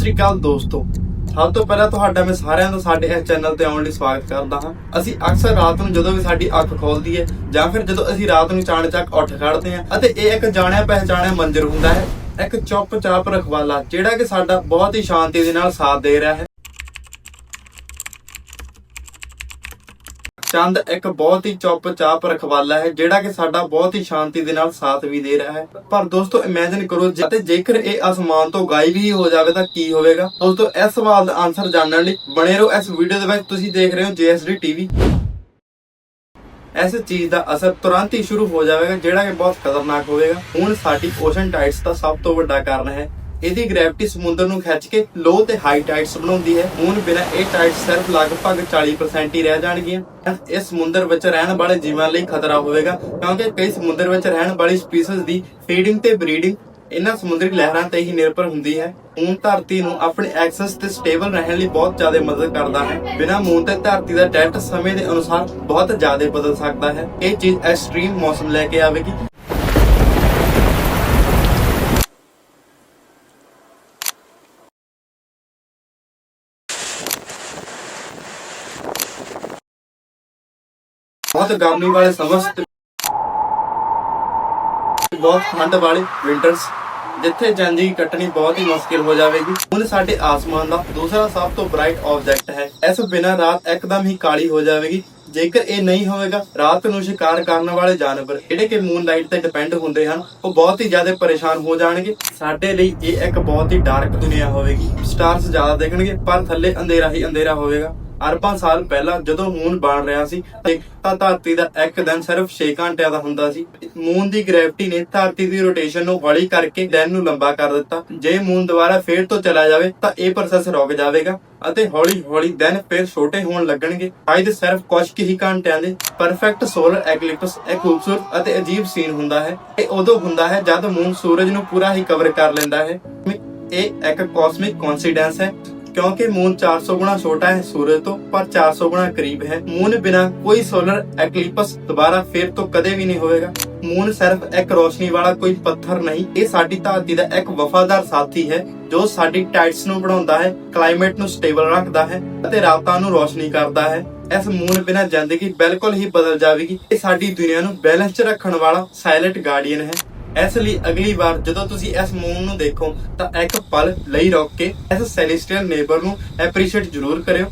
ਸ੍ਰੀ ਅਕਾਲ ਦੋਸਤੋ। ਸਭ ਤੋਂ ਪਹਿਲਾਂ ਤੁਹਾਡਾ ਮੈਂ ਸਾਰਿਆਂ ਦਾ ਸਾਡੇ ਇਸ ਚੈਨਲ ਤੇ ਆਉਣ ਲਈ ਸਵਾਗਤ ਕਰਦਾ ਹਾਂ। ਅਸੀਂ ਅਕਸਰ ਰਾਤ ਨੂੰ ਜਦੋਂ ਵੀ ਸਾਡੀ ਅੱਖ ਖੋਲਦੀ ਹੈ ਜਾਂ ਫਿਰ ਜਦੋਂ ਅਸੀਂ ਰਾਤ ਨੂੰ ਚਾਣਚੱਕ ਉੱਠ ਖੜਦੇ ਹਾਂ ਅਤੇ ਇਹ ਇੱਕ ਜਾਣਿਆ ਪਹਿਚਾਣਿਆ ਮੰਜ਼ਰ ਹੁੰਦਾ ਹੈ, ਇੱਕ ਚੁੱਪਚਾਪ ਰਖਵਾਲਾ ਜਿਹੜਾ ਕਿ ਸਾਡਾ ਬਹੁਤ ਹੀ ਸ਼ਾਂਤੀ ਦੇ ਨਾਲ ਸਾਥ ਦੇ ਰਿਹਾ ਹੈ। ਚੰਦ ਇੱਕ ਬਹੁਤ ਹੀ ਚੁੱਪਚਾਪ ਰਖਵਾਲਾ ਹੈ, ਜਿਹੜਾ ਕਿ ਸਾਡਾ ਬਹੁਤ ਹੀ ਸ਼ਾਂਤੀ ਦੇ ਨਾਲ ਸਾਥ ਵੀ ਦੇ ਰਿਹਾ ਹੈ। ਪਰ ਦੋਸਤੋ ਇਮੇਜਿਨ ਕਰੋ, ਜੇ- ਅਤੇ ਜੇਕਰ ਇਹ ਅਸਮਾਨ ਤੋਂ ਗਾਇਬ ਹੀ ਹੋ ਜਾਵੇ ਤਾਂ ਕੀ ਹੋਵੇਗਾ? ਦੋਸਤੋ, ਇਸ ਸਵਾਲ ਦਾ ਆਨਸਰ ਜਾਣਨ ਲਈ ਬਣੇ ਰਹੋ ਇਸ ਵੀਡੀਓ ਦੇ ਵਿੱਚ। ਤੁਸੀਂ ਦੇਖ ਰਹੇ ਹੋ JSD TV ਇਸ ਚੀਜ਼ ਦਾ ਅਸਰ ਤੁਰੰਤ ਹੀ ਸ਼ੁਰੂ ਹੋ ਜਾਵੇਗਾ, ਜਿਹੜਾ ਕਿ ਬਹੁਤ ਖਤਰਨਾਕ ਹੋਵੇਗਾ। ਹੁਣ ਸਾਡੀ ਓਸ਼ਨ ਟਾਈਟਸ ਦਾ ਸਭ ਤੋਂ ਵੱਡਾ ਕਾਰਨ ਹੈ ਇਹਦੀ ਗ੍ਰੈਵਿਟੀ ਸਮੁੰਦਰ ਨੂੰ ਖਿੱਚ ਕੇ ਲੋ ਤੇ ਹਾਈ ਟਾਈਡਸ ਬਣਾਉਂਦੀ ਹੈ। ਹੁਣ ਬਿਨਾਂ ਇਹ ਟਾਈਡਸ ਸਿਰਫ ਲਗਭਗ 40% ਹੀ ਰਹਿ ਜਾਣਗੀਆਂ। ਇਸ ਸਮੁੰਦਰ ਵਿੱਚ ਰਹਿਣ ਵਾਲੇ ਜੀਵਾਂ ਲਈ ਖਤਰਾ ਹੋਵੇਗਾ, ਕਿਉਂਕਿ ਕਈ ਸਮੁੰਦਰ ਵਿੱਚ ਰਹਿਣ ਵਾਲੀ ਸਪੀਸੀਜ਼ ਦੀ ਫੀਡਿੰਗ ਤੇ ਬਰੀਡਿੰਗ ਇਹਨਾਂ ਸਮੁੰਦਰੀ ਲਹਿਰਾਂ ਤੇ ਹੀ ਨਿਰਭਰ ਹੁੰਦੀ ਹੈ। ਮੂਨ ਧਰਤੀ ਨੂੰ ਆਪਣੇ ਐਕਸੈਸ ਤੇ ਸਟੇਬਲ ਰਹਿਣ ਲਈ ਬਹੁਤ ਜ਼ਿਆਦਾ ਮਦਦ ਕਰਦਾ ਹੈ। ਬਿਨਾਂ ਮੂਨ ਤੇ ਧਰਤੀ ਦਾ ਟੈਲਟ ਸਮੇਂ ਦੇ ਅਨੁਸਾਰ ਬਹੁਤ ਜ਼ਿਆਦਾ ਬਦਲ ਸਕਦਾ ਹੈ। ਇਹ ਚੀਜ਼ ਐਕਸਟ੍ਰੀਮ ਮੌਸਮ ਲੈ ਕੇ ਆਵੇਗੀ। ਬਹੁਤ ਗਰਮੀ ਵਾਲੇ ਸਮਰਸ ਬਹੁਤ ਠੰਡ ਵਾਲੇ ਵਿੰਟਰਸ ਜਿੱਥੇ ਜ਼ਿੰਦਗੀ ਕੱਟਣੀ ਬਹੁਤ ਹੀ ਮੁਸ਼ਕਿਲ ਹੋ ਜਾਵੇਗੀ। ਹੁਣ ਸਾਡੇ ਆਸਮਾਨ ਦਾ ਦੂਸਰਾ ਸਭ ਤੋਂ ਬ੍ਰਾਈਟ ਆਬਜੈਕਟ ਹੈ। ਇਸ ਬਿਨਾਂ ਰਾਤ ਇੱਕਦਮ ਹੀ ਕਾਲੀ ਹੋ ਜਾਵੇਗੀ। ਜੇਕਰ ਇਹ ਨਹੀਂ ਹੋਵੇਗਾ, ਰਾਤ ਨੂੰ ਸ਼ਿਕਾਰ ਕਰਨ ਵਾਲੇ ਜਾਨਵਰ, ਜਿਹੜੇ ਕਿ ਮੂਨ ਲਾਈਟ ਤੇ ਡਿਪੈਂਡ ਹੁੰਦੇ ਹਨ, ਉਹ ਬਹੁਤ ਹੀ ਜ਼ਿਆਦਾ ਪਰੇਸ਼ਾਨ ਹੋ ਜਾਣਗੇ। ਸਾਡੇ ਲਈ ਇਹ ਇੱਕ ਬਹੁਤ ਹੀ ਡਾਰਕ ਦੁਨੀਆ ਹੋਵੇਗੀ। ਸਟਾਰਸ ਜ਼ਿਆਦਾ ਦੇਖਣਗੇ, ਪਰ ਥੱਲੇ ਅੰਧੇਰਾ ਹੀ ਅੰਧੇਰਾ ਹੋਵੇਗਾ। ਅਰਬਾਂ ਸਾਲ ਪਹਿਲਾਂ ਜਦੋਂ ਮੂਨ ਬਣ ਰਿਹਾ ਸੀ ਤਾਂ ਧਰਤੀ ਦਾ ਇੱਕ ਦਿਨ ਸਿਰਫ 6 ਘੰਟਿਆਂ ਦਾ ਹੁੰਦਾ ਸੀ। ਮੂਨ ਦੀ ਗ੍ਰੈਵਿਟੀ ਨੇ ਧਰਤੀ ਦੀ ਰੋਟੇਸ਼ਨ ਨੂੰ ਹੌਲੀ ਕਰਕੇ ਦਿਨ ਨੂੰ ਲੰਬਾ ਕਰ ਦਿੱਤਾ। ਜੇ ਮੂਨ ਦੁਬਾਰਾ ਫੇਰ ਤੋਂ ਚਲਾ ਜਾਵੇ, ਤਾਂ ਇਹ ਪ੍ਰੋਸੈਸ ਰੁਕ ਜਾਵੇਗਾ ਅਤੇ ਹੌਲੀ ਹੌਲੀ ਦਿਨ ਫੇਰ ਛੋਟੇ ਹੋਣ ਲੱਗਣਗੇ। ਸ਼ਾਇਦ ਸਿਰਫ ਕੁਝ ਕੁ ਹੀ ਘੰਟਿਆਂ ਦੇ ਪਰਫੈਕਟ ਸੋਲਰ ਐਕਲਿਪਸ ਇੱਕ ਖੂਬਸੂਰਤ ਅਤੇ ਅਜੀਬ ਸੀਨ ਹੁੰਦਾ ਹੈ। ਇਹ ਉਦੋਂ ਹੁੰਦਾ ਹੈ ਜਦ ਮੂਨ ਸੂਰਜ ਨੂੰ ਪੂਰਾ ਹੀ ਕਵਰ ਕਰ ਲੈਂਦਾ ਹੈ। ਇਹ ਇੱਕ ਕਾਸਮਿਕ ਕੋਇਨਸੀਡੈਂਸ ਹੈ। ਕਿਉਂਕਿ ਮੂਨ 400 ਗੁਣਾ ਛੋਟਾ ਹੈ ਸੂਰਜ ਤੋਂ, ਪਰ 400 ਗੁਣਾ ਕਰੀਬ ਹੈ। ਮੂਨ ਬਿਨਾ ਕੋਈ ਸੋਲਰ ਐਕਲਿਪਸ ਦੁਬਾਰਾ ਫੇਰ ਤੋਂ ਕਦੇ ਵੀ ਨਹੀਂ ਹੋਵੇਗਾ। ਮੂਨ ਸਿਰਫ ਇੱਕ ਰੋਸ਼ਨੀ ਵਾਲਾ ਕੋਈ ਪੱਥਰ ਨਹੀਂ, ਇਹ ਸਾਡੀ ਧਰਤੀ ਦਾ ਇੱਕ ਵਫਾਦਾਰ ਸਾਥੀ ਹੈ, ਜੋ ਸਾਡੀ ਟਾਈਟਸ ਨੂੰ ਬਣਾਉਂਦਾ ਹੈ ਕਲਾਈਮੇਟ ਨੂੰ ਸਟੇਬਲ ਰੱਖਦਾ ਹੈ ਅਤੇ ਰਾਤਾਂ ਨੂੰ ਰੋਸ਼ਨੀ ਕਰਦਾ ਹੈ। ਇਸ ਮੂਨ ਬਿਨਾ ਜ਼ਿੰਦਗੀ ਬਿਲਕੁਲ ਹੀ ਬਦਲ ਜਾਵੇਗੀ। ਇਹ ਸਾਡੀ ਦੁਨੀਆ ਨੂੰ ਬੈਲੈਂਸ 'ਚ ਰੱਖਣ ਵਾਲਾ ਸਾਇਲੈਂਟ ਗਾਰਡੀਅਨ ਹੈ। ਇਸ ਲਈ ਅਗਲੀ ਵਾਰ ਜਦੋਂ ਤੁਸੀਂ ਇਸ ਮੂਨ ਨੂੰ ਦੇਖੋ ਤਾਂ ਇੱਕ ਪਲ ਲਈ ਰੁਕ ਕੇ ਇਸ ਸੈਲੇਸਟੀਅਲ ਨੇਬਰ ਨੂੰ ਐਪਰੀਸ਼ੀਏਟ ਜ਼ਰੂਰ ਕਰਿਓ।